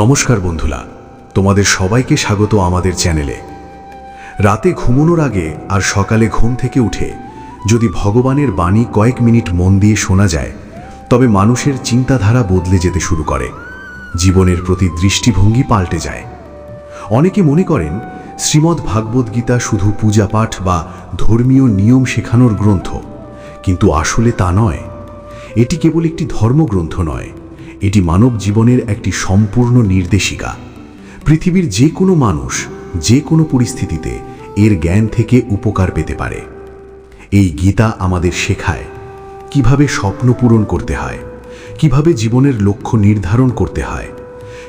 নমস্কার বন্ধুরা, তোমাদের সবাইকে স্বাগত আমাদের চ্যানেলে। রাতে ঘুমানোর আগে আর সকালে ঘুম থেকে উঠে যদি ভগবানের বাণী কয়েক মিনিট মন দিয়ে শোনা যায়, তবে মানুষের চিন্তাধারা বদলে যেতে শুরু করে, জীবনের প্রতি দৃষ্টিভঙ্গি পাল্টে যায়। অনেকে মনে করেন শ্রীমদ্ গীতা শুধু পূজা পাঠ বা ধর্মীয় নিয়ম শেখানোর গ্রন্থ, কিন্তু আসলে তা নয়। এটি কেবল একটি ধর্মগ্রন্থ নয়। এটি মানব জীবনের একটি সম্পূর্ণ নির্দেশিকা। পৃথিবীর যে কোনো মানুষ যে কোনো পরিস্থিতিতে এর জ্ঞান থেকে উপকার পেতে পারে। এই গীতা আমাদের শেখায় কীভাবে স্বপ্ন পূরণ করতে হয়, কীভাবে জীবনের লক্ষ্য নির্ধারণ করতে হয়,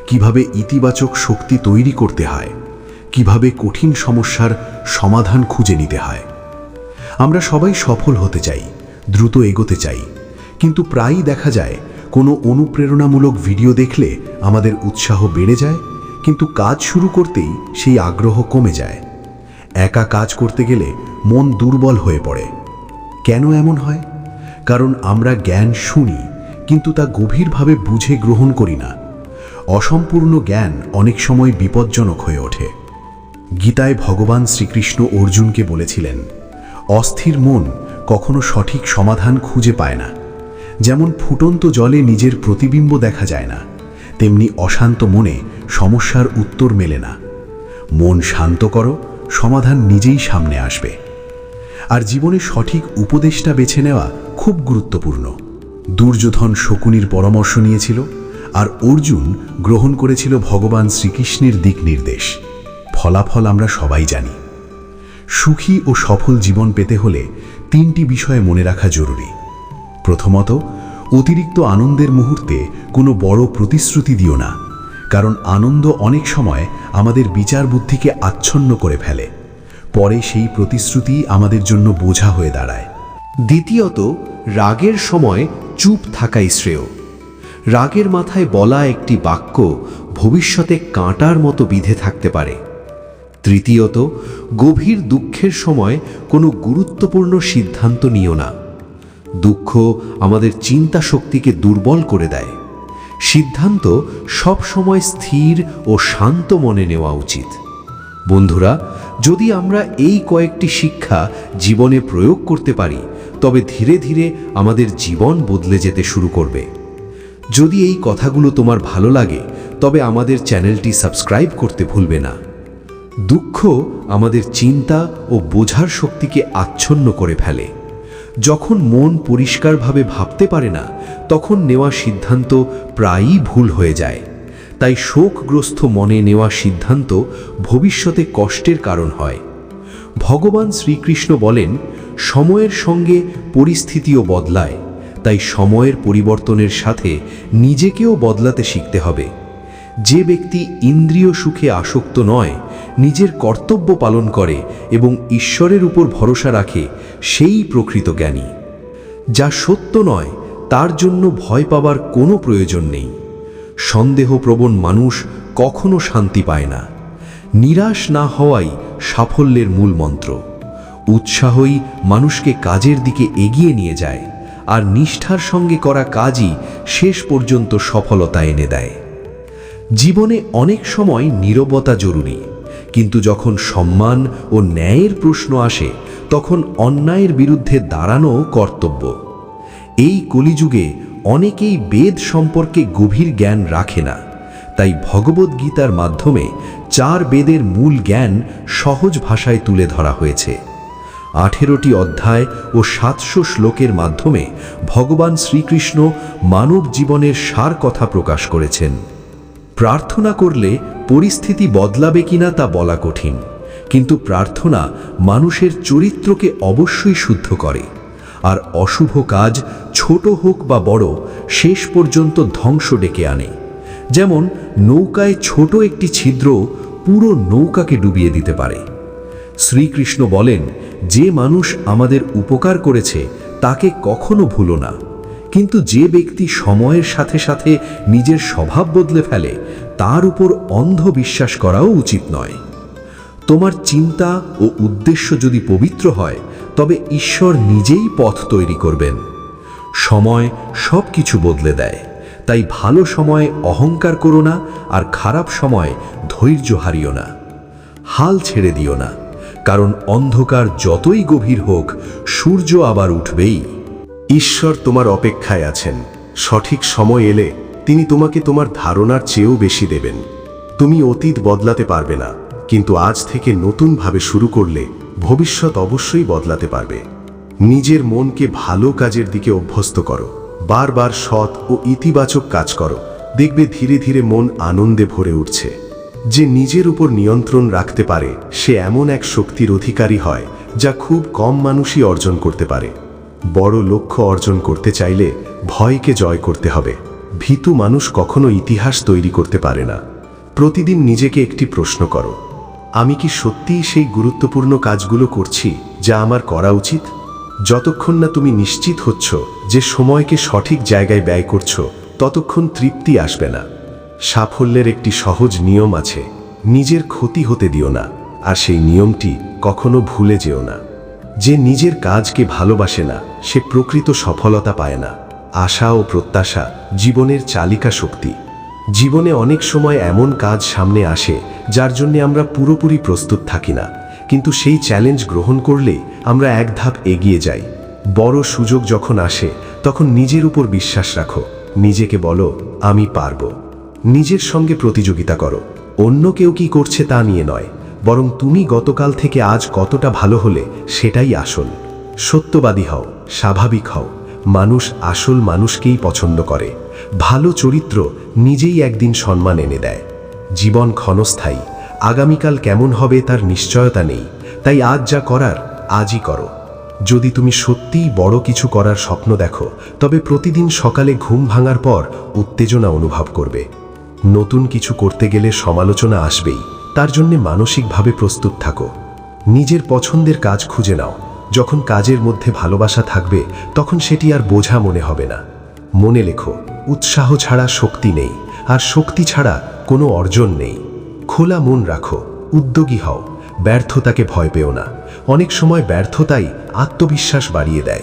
কীভাবে ইতিবাচক শক্তি তৈরি করতে হয়, কীভাবে কঠিন সমস্যার সমাধান খুঁজে নিতে হয়। আমরা সবাই সফল হতে চাই, দ্রুত এগোতে চাই, কিন্তু প্রায়ই দেখা যায় কোনো অনুপ্রেরণামূলক ভিডিও দেখলে আমাদের উৎসাহ বেড়ে যায়, কিন্তু কাজ শুরু করতেই সেই আগ্রহ কমে যায়। একা কাজ করতে গেলে মন দুর্বল হয়ে পড়ে। কেন এমন হয়? কারণ আমরা জ্ঞান শুনি, কিন্তু তা গভীরভাবে বুঝে গ্রহণ করি না। অসম্পূর্ণ জ্ঞান অনেক সময় বিপজ্জনক হয়ে ওঠে। গীতায় ভগবান শ্রীকৃষ্ণ অর্জুনকে বলেছিলেন, অস্থির মন কখনো সঠিক সমাধান খুঁজে পায় না। যেমন ফুটন্ত জলে নিজের প্রতিবিম্ব দেখা যায় না, তেমনি অশান্ত মনে সমস্যার উত্তর মেলে না। মন শান্ত করো, সমাধান নিজেই সামনে আসবে। আর জীবনে সঠিক উপদেশটা বেছে নেওয়া খুব গুরুত্বপূর্ণ। দুর্যোধন শকুনির পরামর্শ নিয়েছিল আর অর্জুন গ্রহণ করেছিল ভগবান শ্রীকৃষ্ণের দিক নির্দেশ। ফলাফল আমরা সবাই জানি। সুখী ও সফল জীবন পেতে হলে তিনটি বিষয়ে মনে রাখা জরুরি। প্রথমত, অতিরিক্ত আনন্দের মুহূর্তে কোনো বড় প্রতিশ্রুতি দিও না, কারণ আনন্দ অনেক সময় আমাদের বিচার বুদ্ধিকে আচ্ছন্ন করে ফেলে। পরে সেই প্রতিশ্রুতি আমাদের জন্য বোঝা হয়ে দাঁড়ায়। দ্বিতীয়ত, রাগের সময় চুপ থাকাই শ্রেয়। রাগের মাথায় বলা একটি বাক্য ভবিষ্যতে কাঁটার মতো বিধে থাকতে পারে। তৃতীয়ত, গভীর দুঃখের সময় কোনো গুরুত্বপূর্ণ সিদ্ধান্ত নিও না। দুঃখ আমাদের চিন্তা শক্তিকে দুর্বল করে দেয়। সিদ্ধান্ত সব সময় স্থির ও শান্ত মনে নেওয়া উচিত। বন্ধুরা, যদি আমরা এই কয়েকটি শিক্ষা জীবনে প্রয়োগ করতে পারি, তবে ধীরে ধীরে আমাদের জীবন বদলে যেতে শুরু করবে। যদি এই কথাগুলো তোমার ভালো লাগে, তবে আমাদের চ্যানেলটি সাবস্ক্রাইব করতে ভুলবে না। দুঃখ আমাদের চিন্তা ও বোঝার শক্তিকে আচ্ছন্ন করে ফেলে। যখন মন পরিষ্কারভাবে ভাবতে পারে না, তখন নেওয়া সিদ্ধান্ত প্রায়ই ভুল হয়ে যায়। তাই শোকগ্রস্ত মনে নেওয়া সিদ্ধান্ত ভবিষ্যতে কষ্টের কারণ হয়। ভগবান শ্রীকৃষ্ণ বলেন, সময়ের সঙ্গে পরিস্থিতিও বদলায়, তাই সময়ের পরিবর্তনের সাথে নিজেকেও বদলাতে শিখতে হবে। যে ব্যক্তি ইন্দ্রিয় সুখে আসক্ত নয়, নিজের কর্তব্য পালন করে এবং ঈশ্বরের উপর ভরসা রাখে সেই প্রকৃত জ্ঞানী, যা সত্য নয়, তার জন্য ভয় পাবার কোনো প্রয়োজন নেই। সন্দেহপ্রবণ মানুষ কখনো শান্তি পায় না। নিরাশ না হওয়াই সাফল্যের মূল মন্ত্র। উৎসাহই মানুষকে কাজের দিকে এগিয়ে নিয়ে যায়, আর নিষ্ঠার সঙ্গে করা কাজই শেষ পর্যন্ত সফলতা এনে দেয়। জীবনে অনেক সময় নীরবতা জরুরি। কিন্তু যখন সম্মান ও ন্যায়ের প্রশ্ন আসে, তখন অন্যায়ের বিরুদ্ধে দাঁড়ানো কর্তব্য। এই কলিযুগে অনেকেই বেদ সম্পর্কে গভীর জ্ঞান রাখে না। তাই ভগবদ্গীতার মাধ্যমে চার বেদের মূল জ্ঞান সহজ ভাষায় তুলে ধরা হয়েছে। আঠেরোটি অধ্যায় ও সাতশো শ্লোকের মাধ্যমে ভগবান শ্রীকৃষ্ণ মানব জীবনের সার কথা প্রকাশ করেছেন। প্রার্থনা করলে পরিস্থিতি বদলাবে কিনা তা বলা কঠিন। কিন্তু প্রার্থনা মানুষের চরিত্রকে অবশ্যই শুদ্ধ করে। আর অশুভ কাজ ছোট হোক বা বড়, শেষ পর্যন্ত ধ্বংস ডেকে আনে। যেমন, নৌকায় ছোট একটি ছিদ্র পুরো নৌকাকে ডুবিয়ে দিতে পারে। শ্রীকৃষ্ণ বলেন, যে মানুষ আমাদের উপকার করেছে, তাকে কখনো ভুলো না। কিন্তু যে ব্যক্তি সময়ের সাথে সাথে নিজের স্বভাব বদলে ফেলে, তার উপর অন্ধ বিশ্বাস করাও উচিত নয়। তোমার চিন্তা ও উদ্দেশ্য যদি পবিত্র হয়, তবে ঈশ্বর নিজেই পথ তৈরি করবেন। সময় সব কিছু বদলে দেয়, তাই ভালো সময়ে অহংকার করো না আর খারাপ সময় ধৈর্য হারিও না। হাল ছেড়ে দিও না, কারণ অন্ধকার যতই গভীর হোক, সূর্য আবার উঠবেই। ঈশ্বর তোমার অপেক্ষায় আছেন। সঠিক সময় এলে তিনি তোমাকে তোমার ধারণার চেয়েও বেশি দেবেন। তুমি অতীত বদলাতে পারবে না, কিন্তু আজ থেকে নতুনভাবে শুরু করলে ভবিষ্যৎ অবশ্যই বদলাতে পারবে। নিজের মনকে ভালো কাজের দিকে অভ্যস্ত করো, বারবার সৎ ও ইতিবাচক কাজ করো, দেখবে ধীরে ধীরে মন আনন্দে ভরে উঠছে। যে নিজের উপর নিয়ন্ত্রণ রাখতে পারে, সে এমন এক শক্তির অধিকারী হয়, যা খুব কম মানুষই অর্জন করতে পারে। বড় লক্ষ্য অর্জন করতে চাইলে ভয়কে জয় করতে হবে। ভীতু মানুষ কখনো ইতিহাস তৈরি করতে পারে না। প্রতিদিন নিজেকে একটি প্রশ্ন করো, আমি কি সত্যিই সেই গুরুত্বপূর্ণ কাজগুলো করছি যা আমার করা উচিত? যতক্ষণ না তুমি নিশ্চিত হচ্ছ যে সময়কে সঠিক জায়গায় ব্যয় করছ, ততক্ষণ তৃপ্তি আসবে না। সাফল্যের একটি সহজ নিয়ম আছে, নিজের ক্ষতি হতে দিও না, আর সেই নিয়মটি কখনো ভুলে যেও না। যে নিজের কাজকে ভালোবাসে না, সে প্রকৃত সফলতা পায় না। আশা ও প্রত্যাশা জীবনের চালিকা শক্তি। জীবনে অনেক সময় এমন কাজ সামনে আসে, যার জন্য আমরা পুরোপুরি প্রস্তুত থাকি না। কিন্তু সেই চ্যালেঞ্জ গ্রহণ করলেই আমরা এক ধাপ এগিয়ে যাই। বড় সুযোগ যখন আসে, তখন নিজের উপর বিশ্বাস রাখো। নিজেকে বলো, আমি পারব। নিজের সঙ্গে প্রতিযোগিতা করো। অন্য কেউ কি করছে তা নিয়ে নয়। বরং তুমি গতকাল থেকে আজ কতটা ভালো হলে সেটাই আসল। সত্যবাদী হও, স্বাভাবিক হও, মানুষ আসল মানুষকেই পছন্দ করে। ভালো চরিত্র নিজেই একদিন সম্মান এনে দেয়। জীবন ক্ষণস্থায়ী, আগামীকাল কেমন হবে তার নিশ্চয়তা নেই, তাই আজ যা করার, আজই করো। যদি তুমি সত্যিই বড় কিছু করার স্বপ্ন দেখো, তবে প্রতিদিন সকালে ঘুম ভাঙার পর উত্তেজনা অনুভব করবে। নতুন কিছু করতে গেলে সমালোচনা আসবেই। তার জন্য মানসিকভাবে প্রস্তুত থাকো। নিজের পছন্দের কাজ খুঁজে নাও। যখন কাজের মধ্যে ভালোবাসা থাকবে, তখন সেটি আর বোঝা মনে হবে না। মনে লেখো, উৎসাহ ছাড়া শক্তি নেই, আর শক্তি ছাড়া কোনো অর্জন নেই। খোলা মন রাখো, উদ্যোগী হও, ব্যর্থতাকে ভয় পেও না। অনেক সময় ব্যর্থতাই আত্মবিশ্বাস বাড়িয়ে দেয়।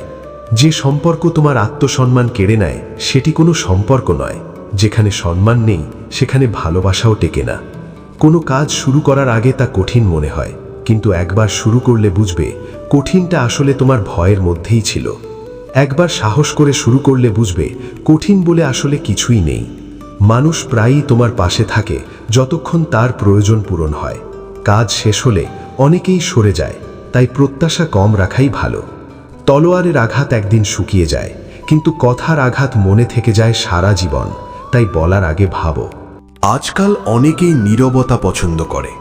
যে সম্পর্ক তোমার আত্মসম্মান কেড়ে নেয়, সেটি কোনো সম্পর্ক নয়। যেখানে সম্মান নেই, সেখানে ভালোবাসাও টেকে না। কোনো কাজ শুরু করার আগে তা কঠিন মনে হয়, কিন্তু একবার শুরু করলে বুঝবে, কঠিনটা আসলে তোমার ভয়ের মধ্যেই ছিল। একবার সাহস করে শুরু করলে বুঝবে, কঠিন বলে আসলে কিছুই নেই। মানুষ প্রায়ই তোমার পাশে থাকে, যতক্ষণ তার প্রয়োজন পূরণ হয়। কাজ শেষ হলে অনেকেই সরে যায়, তাই প্রত্যাশা কম রাখাই ভালো। তলোয়ারের আঘাত একদিন শুকিয়ে যায়, কিন্তু কথার আঘাত মনে থেকে যায় সারা জীবন, তাই বলার আগে ভাবো। আজকাল অনেকেই নীরবতা পছন্দ করে,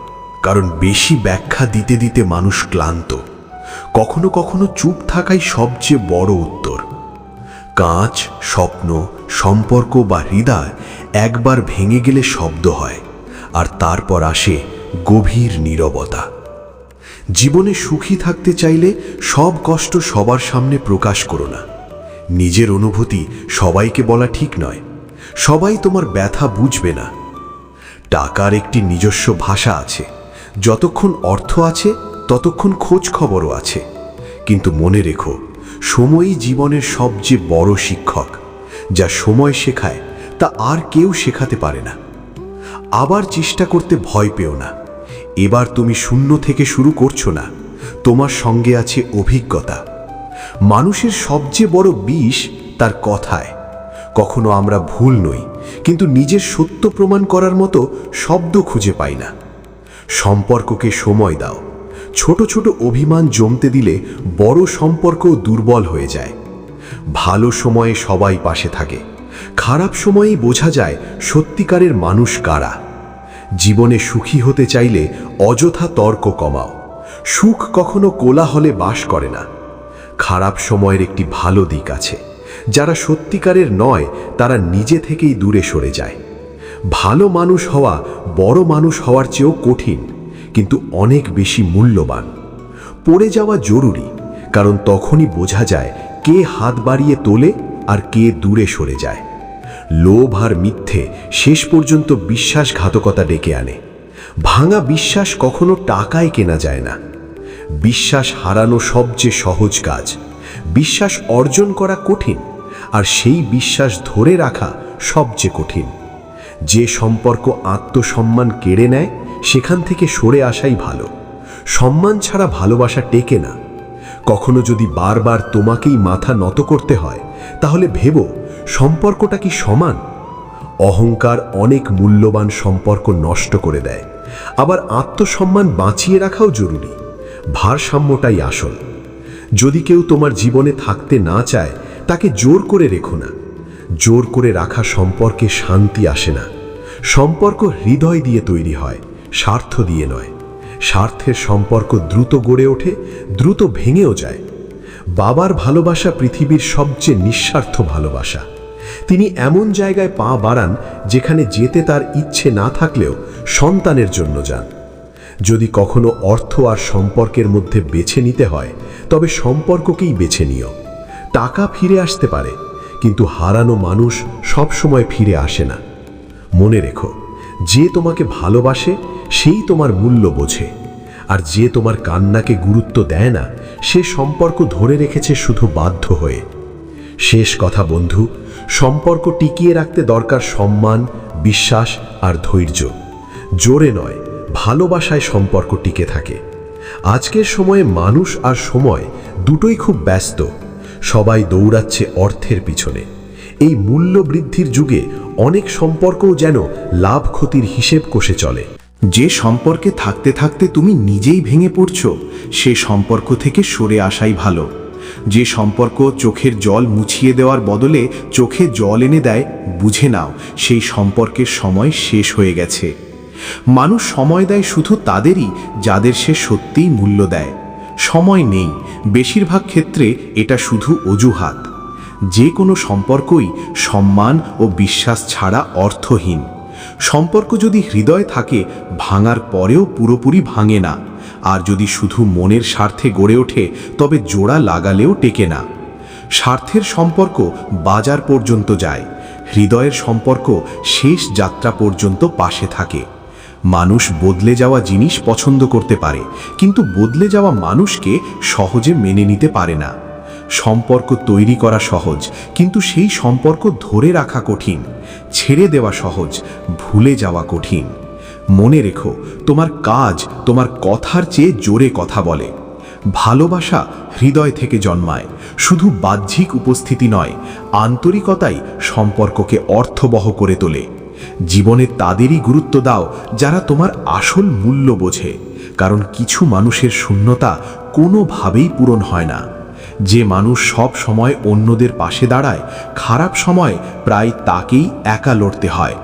কারণ বেশি ব্যাখ্যা দিতে দিতে মানুষ ক্লান্ত। কখনো কখনো চুপ থাকাই সবচেয়ে বড় উত্তর। কাঁচ স্বপ্ন, সম্পর্ক বা হৃদয় একবার ভেঙে গেলে শব্দ হয়, আর তারপর আসে গভীর নীরবতা। জীবনে সুখী থাকতে চাইলে সব কষ্ট সবার সামনে প্রকাশ করো না। নিজের অনুভূতি সবাইকে বলা ঠিক নয়। সবাই তোমার ব্যথা বুঝবে না। টাকার একটি নিজস্ব ভাষা আছে। যতক্ষণ অর্থ আছে, ততক্ষণ খোঁজ খবরও আছে। কিন্তু মনে রেখো, সময়ই জীবনের সবচেয়ে বড় শিক্ষক। যা সময় শেখায়, তা আর কেউ শেখাতে পারে না। আবার চেষ্টা করতে ভয় পেও না। এবার তুমি শূন্য থেকে শুরু করছ না। তোমার সঙ্গে আছে অভিজ্ঞতা। মানুষের সবচেয়ে বড় বিষ তার কথায়। কখনো আমরা ভুল নই। কিন্তু নিজের সত্য প্রমাণ করার মতো শব্দ খুঁজে পাই না। সম্পর্ককে সময় দাও। ছোট ছোট অভিমান জমতে দিলে বড় সম্পর্ক দুর্বল হয়ে যায়। ভালো সময়ে সবাই পাশে থাকে। খারাপ সময়েই বোঝা যায় সত্যিকারের মানুষ কারা। জীবনে সুখী হতে চাইলে অযথা তর্ক কমাও। সুখ কখনো কোলাহলে বাস করে না। খারাপ সময়ের একটি ভালো দিক আছে। যারা সত্যিকারের নয়, তারা নিজে থেকেই দূরে সরে যায়। ভালো মানুষ হওয়া, বড় মানুষ হওয়ার চেয়েও কঠিন, কিন্তু অনেক বেশি মূল্যবান। পড়ে যাওয়া জরুরি, কারণ তখনই বোঝা যায় কে হাত বাড়িয়ে তোলে আর কে দূরে সরে যায়। লোভ আর মিথ্যে শেষ পর্যন্ত বিশ্বাসঘাতকতা ডেকে আনে। ভাঙা বিশ্বাস কখনো টাকায় কেনা যায় না। বিশ্বাস হারানো সবচেয়ে সহজ কাজ। বিশ্বাস অর্জন করা কঠিন আর সেই বিশ্বাস ধরে রাখা সবচেয়ে কঠিন। যে সম্পর্ক আত্মসম্মান কেড়ে নেয়, সেখান থেকে সরে আসাই ভালো। সম্মান ছাড়া ভালোবাসা টেকে না। কখনো যদি বারবার তোমাকেই মাথা নত করতে হয়, তাহলে ভেবো সম্পর্কটা কি সমান? অহংকার অনেক মূল্যবান সম্পর্ক নষ্ট করে দেয়। আবার আত্মসম্মান বাঁচিয়ে রাখাও জরুরি। ভারসাম্যটাই আসল। যদি কেউ তোমার জীবনে থাকতে না চায় তাকে জোর করে রেখো না। জোর করে রাখা সম্পর্কে শান্তি আসে না। সম্পর্ক হৃদয় দিয়ে তৈরি হয়, স্বার্থ দিয়ে নয়। স্বার্থের সম্পর্ক দ্রুত গড়ে ওঠে, দ্রুত ভেঙেও যায়। বাবার ভালোবাসা পৃথিবীর সবচেয়ে নিঃস্বার্থ ভালোবাসা। তিনি এমন জায়গায় পা বাড়ান যেখানে যেতে তার ইচ্ছে না থাকলেও সন্তানের জন্য যান। যদি কখনো অর্থ আর সম্পর্কের মধ্যে বেছে নিতে হয়, তবে সম্পর্ককেই বেছে নিও। টাকা ফিরে আসতে পারে, কিন্তু হারানো মানুষ সবসময় ফিরে আসে না। মনে রেখো, যে তোমাকে ভালোবাসে, সেই তোমার মূল্য বোঝে। আর যে তোমার কান্নাকে গুরুত্ব দেয় না, সে সম্পর্ক ধরে রেখেছে শুধু বাধ্য হয়ে। শেষ কথা, বন্ধু, সম্পর্ক টিকিয়ে রাখতে দরকার সম্মান, বিশ্বাস আর ধৈর্য। জোরে নয়, ভালোবাসায় সম্পর্ক টিকে থাকে। আজকের সময়ে মানুষ আর সময় দুটোই খুব ব্যস্ত। সবাই দৌড়াচ্ছে অর্থের পিছনে। এই মূল্য বৃদ্ধির যুগে অনেক সম্পর্কও যেন লাভ ক্ষতির হিসেব কষে চলে। যে সম্পর্কে থাকতে থাকতে তুমি নিজেই ভেঙে পড়ছো, সে সম্পর্ক থেকে সরে আসাই ভালো। যে সম্পর্ক চোখের জল মুছিয়ে দেওয়ার বদলে চোখে জল এনে দেয়, বুঝে নাও, সেই সম্পর্কের সময় শেষ হয়ে গেছে। মানুষ সময় দেয় শুধু তাদেরই, যাদের সে সত্যিই মূল্য দেয়। সময় নেই। বেশিরভাগ ক্ষেত্রে এটা শুধু অজুহাত। যে কোনো সম্পর্কই সম্মান ও বিশ্বাস ছাড়া অর্থহীন। সম্পর্ক যদি হৃদয় থাকে, ভাঙার পরেও পুরোপুরি ভাঙে না। আর যদি শুধু মনের স্বার্থে গড়ে ওঠে, তবে জোড়া লাগালেও টেকে না। স্বার্থের সম্পর্ক বাজার পর্যন্ত যায়। হৃদয়ের সম্পর্ক শেষ যাত্রা পর্যন্ত পাশে থাকে। মানুষ বদলে যাওয়া জিনিস পছন্দ করতে পারে, কিন্তু বদলে যাওয়া মানুষকে সহজে মেনে নিতে পারে না। সম্পর্ক তৈরি করা সহজ, কিন্তু সেই সম্পর্ক ধরে রাখা কঠিন, ছেড়ে দেওয়া সহজ, ভুলে যাওয়া কঠিন। মনে রেখো, তোমার কাজ তোমার কথার চেয়ে জোরে কথা বলে। ভালোবাসা হৃদয় থেকে জন্মায়, শুধু বাহ্যিক উপস্থিতি নয়, আন্তরিকতাই সম্পর্ককে অর্থবহ করে তোলে। জীবনে তাদেরই গুরুত্ব দাও যারা তোমার আসল মূল্য বোঝে। কারণ কিছু মানুষের শূন্যতা কোনোভাবেই পূরণ হয় না। যে মানুষ সব সময় অন্যদের পাশে দাঁড়ায়, খারাপ সময় প্রায় তাকেই একা লড়তে হয়।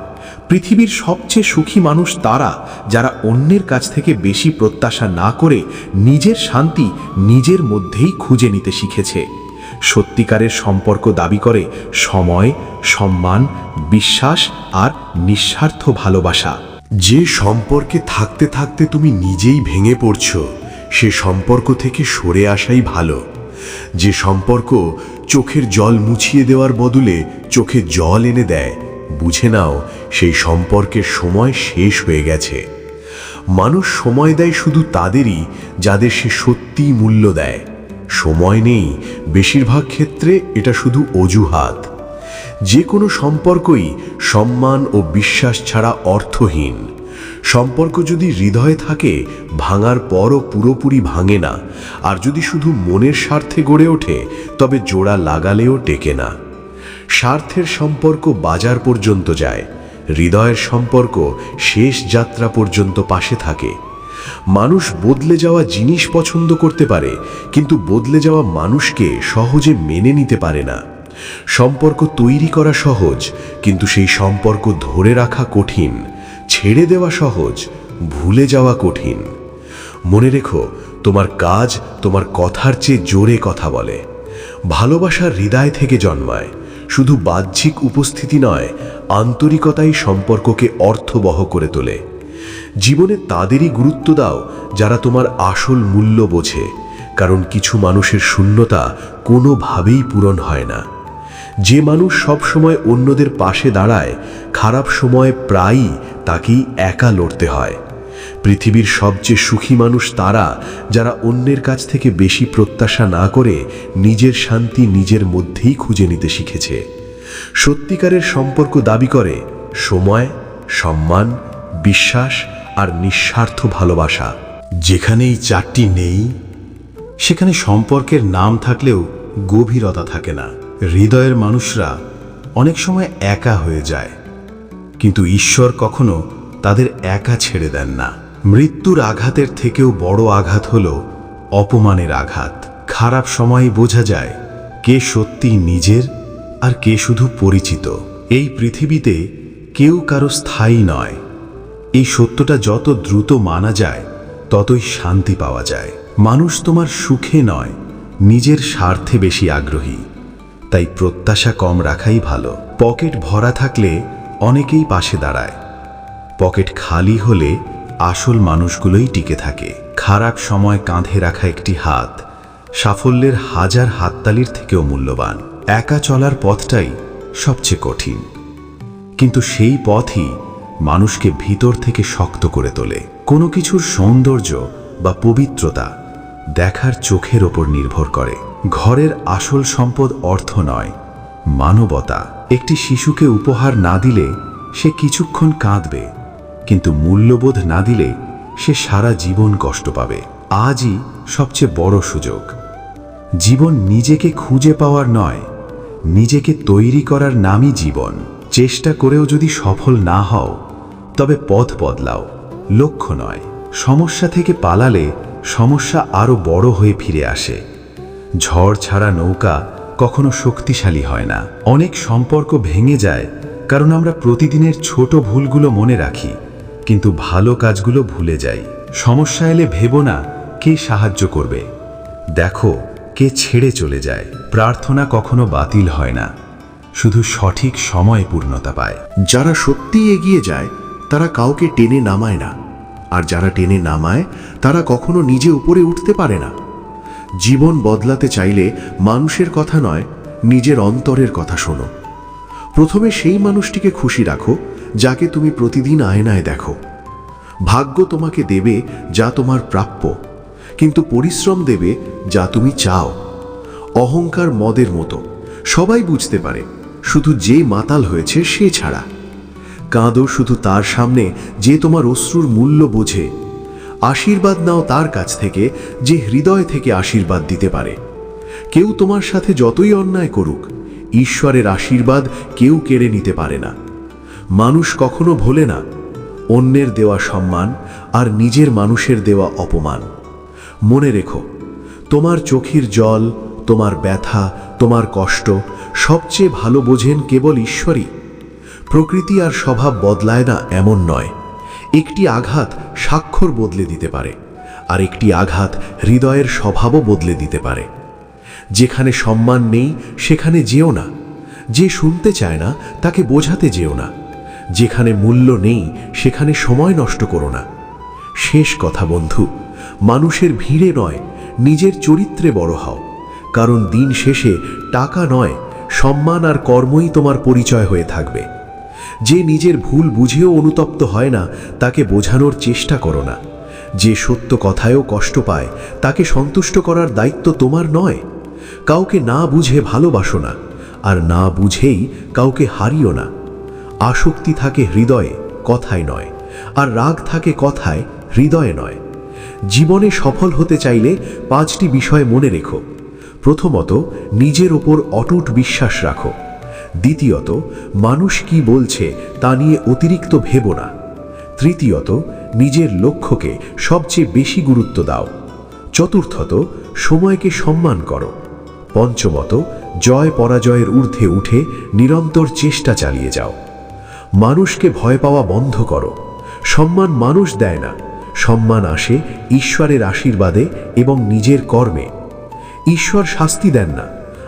পৃথিবীর সবচেয়ে সুখী মানুষ তারা, যারা অন্যের কাছ থেকে বেশি প্রত্যাশা না করে নিজের শান্তি নিজের মধ্যেই খুঁজে নিতে শিখেছে। সত্যিকারের সম্পর্ক দাবি করে সময়, সম্মান, বিশ্বাস আর নিঃস্বার্থ ভালোবাসা। যে সম্পর্কে থাকতে থাকতে তুমি নিজেই ভেঙে পড়ছো, সে সম্পর্ক থেকে সরে আসাই ভালো। যে সম্পর্ক চোখের জল মুছিয়ে দেওয়ার বদলে চোখে জল এনে দেয়, বুঝে নাও সেই সম্পর্কের সময় শেষ হয়ে গেছে। মানুষ সময় দেয় শুধু তাদেরই, যাদের সে সত্যিই মূল্য দেয়। সময় নেই, বেশিরভাগ ক্ষেত্রে এটা শুধু অজুহাত। যে কোনো সম্পর্কই সম্মান ও বিশ্বাস ছাড়া অর্থহীন। সম্পর্ক যদি হৃদয়ে থাকে, ভাঙার পরও পুরোপুরি ভাঙে না। আর যদি শুধু মনের স্বার্থে গড়ে ওঠে, তবে জোড়া লাগালেও টেকে না। স্বার্থের সম্পর্ক বাজার পর্যন্ত যায়। হৃদয়ের সম্পর্ক শেষ যাত্রা পর্যন্ত পাশে থাকে। মানুষ বদলে যাওয়া জিনিস পছন্দ করতে পারে, কিন্তু বদলে যাওয়া মানুষকে সহজে মেনে নিতে পারে না। সম্পর্ক তৈরি করা সহজ, কিন্তু সেই সম্পর্ক ধরে রাখা কঠিন, ছেড়ে দেওয়া সহজ, ভুলে যাওয়া কঠিন। মনে রেখো, তোমার কাজ তোমার কথার চেয়ে জোরে কথা বলে। ভালোবাসা হৃদয় থেকে জন্মায়, শুধু বাহ্যিক উপস্থিতি নয়, আন্তরিকতাই সম্পর্ককে অর্থবহ করে তোলে। জীবনে তাদেরই গুরুত্ব দাও যারা তোমার আসল মূল্য বোঝে, কারণ কিছু মানুষের শূন্যতা কোনোভাবেই পূরণ হয় না। যে মানুষ সব সময় অন্যদের পাশে দাঁড়ায়, খারাপ সময় প্রায়ই তাকেই একা লড়তে হয়। পৃথিবীর সবচেয়ে সুখী মানুষ তারা, যারা অন্যের কাছ থেকে বেশি প্রত্যাশা না করে নিজের শান্তি নিজের মধ্যেই খুঁজে নিতে শিখেছে। সত্যিকারের সম্পর্ক দাবি করে সময়, সম্মান, বিশ্বাস আর নিঃস্বার্থ ভালোবাসা। যেখানে এই চারটি নেই, সেখানে সম্পর্কের নাম থাকলেও গভীরতা থাকে না। হৃদয়ের মানুষরা অনেক সময় একা হয়ে যায়। কিন্তু ঈশ্বর কখনো তাদের একা ছেড়ে দেন না। মৃত্যুর আঘাতের থেকেও বড় আঘাত হল অপমানের আঘাত। খারাপ সময়ে বোঝা যায় কে সত্যি নিজের আর কে শুধু পরিচিত। এই পৃথিবীতে কেউ কারও স্থায়ী নয়। এই সত্যটা যত দ্রুত মানা যায়, ততই শান্তি পাওয়া যায়। মানুষ তোমার সুখে নয়, নিজের স্বার্থে বেশি আগ্রহী। তাই প্রত্যাশা কম রাখাই ভালো। পকেট ভরা থাকলে অনেকেই পাশে দাঁড়ায়। পকেট খালি হলে আসল মানুষগুলোই টিকে থাকে। খারাপ সময় কাঁধে রাখা একটি হাত সাফল্যের হাজার হাততালির থেকেও মূল্যবান। একা চলার পথটাই সবচেয়ে কঠিন। কিন্তু সেই পথই মানুষকে ভিতর থেকে শক্ত করে তোলে। কোনো কিছুর সৌন্দর্য বা পবিত্রতা দেখার চোখের ওপর নির্ভর করে। ঘরের আসল সম্পদ অর্থ নয়, মানবতা। একটি শিশুকে উপহার না দিলে সে কিছুক্ষণ কাঁদবে, কিন্তু মূল্যবোধ না দিলে সে সারা জীবন কষ্ট পাবে। আজই সবচেয়ে বড় সুযোগ। জীবন নিজেকে খুঁজে পাওয়ার নয়, নিজেকে তৈরি করার নামই জীবন। চেষ্টা করেও যদি সফল না হও তবে পথ বদলাও। লক্ষ্য নয়, সমস্যা থেকে পালালে সমস্যা আরও বড় হয়ে ফিরে আসে। ঝড় ছাড়া নৌকা কখনো শক্তিশালী হয় না। অনেক সম্পর্ক ভেঙে যায়, কারণ আমরা প্রতিদিনের ছোট ভুলগুলো মনে রাখি, কিন্তু ভালো কাজগুলো ভুলে যাই। সমস্যা এলে ভেবো না কে সাহায্য করবে। দেখো কে ছেড়ে চলে যায়। প্রার্থনা কখনো বাতিল হয় না, শুধু সঠিক সময় পূর্ণতা পায়। যারা সত্যি এগিয়ে যায় তারা কাউকে টেনে নামায় না। আর যারা টেনে নামায়, তারা কখনো নিজে উপরে উঠতে পারে না। জীবন বদলাতে চাইলে মানুষের কথা নয়, নিজের অন্তরের কথা শোনো। প্রথমে সেই মানুষটিকে খুশি রাখো, যাকে তুমি প্রতিদিন আয়নায় দেখো। ভাগ্য তোমাকে দেবে যা তোমার প্রাপ্য, কিন্তু পরিশ্রম দেবে যা তুমি চাও। অহংকার মদের মতো, সবাই বুঝতে পারে, শুধু যে মাতাল হয়েছে সে ছাড়া। কাঁদো শুধু তার সামনে যে তোমার অশ্রুর মূল্য বোঝে। আশীর্বাদ নাও তার কাছ থেকে, যে হৃদয় থেকে আশীর্বাদ দিতে পারে। কেউ তোমার সাথে যতই অন্যায় করুক, ঈশ্বরের আশীর্বাদ কেউ কেড়ে নিতে পারে না। মানুষ কখনো ভোলে না, অন্যের দেওয়া সম্মান আর নিজের মানুষের দেওয়া অপমান। মনে রেখো, তোমার চোখের জল, তোমার ব্যথা, তোমার কষ্ট সবচেয়ে ভালো বোঝেন কেবল ঈশ্বরই। প্রকৃতি আর স্বভাব বদলায় না এমন নয়। একটি আঘাত স্বাক্ষর বদলে দিতে পারে, আর একটি আঘাত হৃদয়ের স্বভাবও বদলে দিতে পারে। যেখানে সম্মান নেই, সেখানে যেও না। যে শুনতে চায় না, তাকে বোঝাতে যেও না। যেখানে মূল্য নেই, সেখানে সময় নষ্ট করো না। শেষ কথা বন্ধু, মানুষের ভিড়ে নয়, নিজের চরিত্রে বড় হও। কারণ দিন শেষে টাকা নয়, সম্মান আর কর্মই তোমার পরিচয় হয়ে থাকবে। যে নিজের ভুল বুঝেও অনুতপ্ত হয় না, তাকে বোঝানোর চেষ্টা করো না। যে সত্য কথায়ও কষ্ট পায়, তাকে সন্তুষ্ট করার দায়িত্ব তোমার নয়। কাউকে না বুঝে ভালোবাসো না, আর না বুঝেই কাউকে হারিও না। আসক্তি থাকে হৃদয়ে, কথায় নয়, আর রাগ থাকে কথায়, হৃদয়ে নয়। জীবনে সফল হতে চাইলে পাঁচটি বিষয় মনে রেখো। প্রথমত, নিজের ওপর অটুট বিশ্বাস রাখো। দ্বিতীয়ত, মানুষ কি বলছে তা নিয়ে অতিরিক্ত ভেবো না। তৃতীয়ত, নিজের লক্ষ্যকে সবচেয়ে বেশি গুরুত্ব দাও। চতুর্থত, সময়কে সম্মান করো। পঞ্চমত, জয় পরাজয়ের ঊর্ধ্বে উঠে নিরন্তর চেষ্টা চালিয়ে যাও। মানুষকে ভয় পাওয়া বন্ধ করো। সম্মান মানুষ দেয় না। সম্মান আসে ঈশ্বরের আশীর্বাদে এবং নিজের কর্মে। ঈশ্বর শাস্তি দেন না।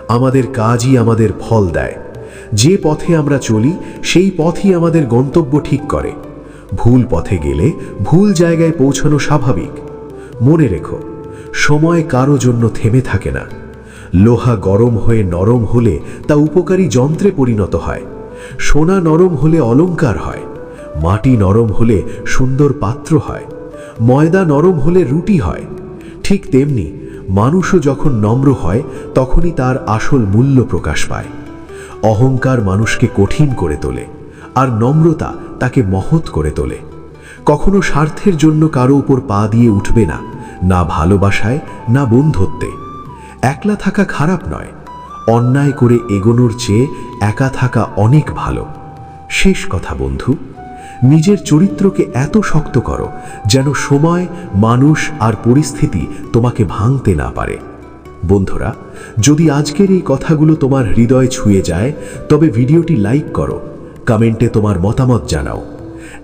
আমাদের কাজই আমাদের ফল দেয়। যে পথে আমরা চলি, সেই পথই আমাদের গন্তব্য ঠিক করে। ভুল পথে গেলে ভুল জায়গায় পৌঁছানো স্বাভাবিক। মনে রেখো, সময় কারও জন্য থেমে থাকে না। লোহা গরম হয়ে নরম হলে তা উপকারী যন্ত্রে পরিণত হয়। সোনা নরম হলে অলংকার হয়। মাটি নরম হলে সুন্দর পাত্র হয়। ময়দা নরম হলে রুটি হয়। ঠিক তেমনি মানুষও যখন নম্র হয়, তখনই তার আসল মূল্য প্রকাশ পায়। অহংকার মানুষকে কঠিন করে তোলে, আর নম্রতা তাকে মহৎ করে তোলে। কখনো স্বার্থের জন্য কারও উপর পা দিয়ে উঠবে না না ভালোবাসায়, না বন্ধুত্বে। একলা থাকা খারাপ নয়, অন্যায় করে এগোনোর চেয়ে একা থাকা অনেক ভালো। শেষ কথা, বন্ধু, নিজের চরিত্রকে এত শক্ত করো যেন সময়, মানুষ আর পরিস্থিতি তোমাকে ভাঙতে না পারে। বন্ধুরা, যদি আজকের এই কথাগুলো তোমার হৃদয় ছুঁয়ে যায়, তবে ভিডিওটি লাইক করো, কমেন্টে তোমার মতামত জানাও।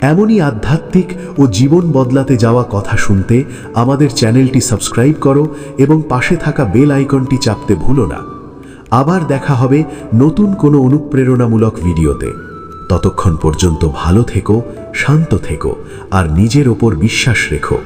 এমনই আধ্যাত্মিক ও জীবন বদলাতে যাওয়া কথা শুনতে আমাদের চ্যানেলটি সাবস্ক্রাইব করো এবং পাশে থাকা বেল আইকনটি চাপতে ভুলো না। আবার দেখা হবে নতুন কোনো অনুপ্রেরণামূলক ভিডিওতে। ততক্ষণ পর্যন্ত ভালো থেকো, শান্ত থেকো, আর নিজের ওপর বিশ্বাস রেখো।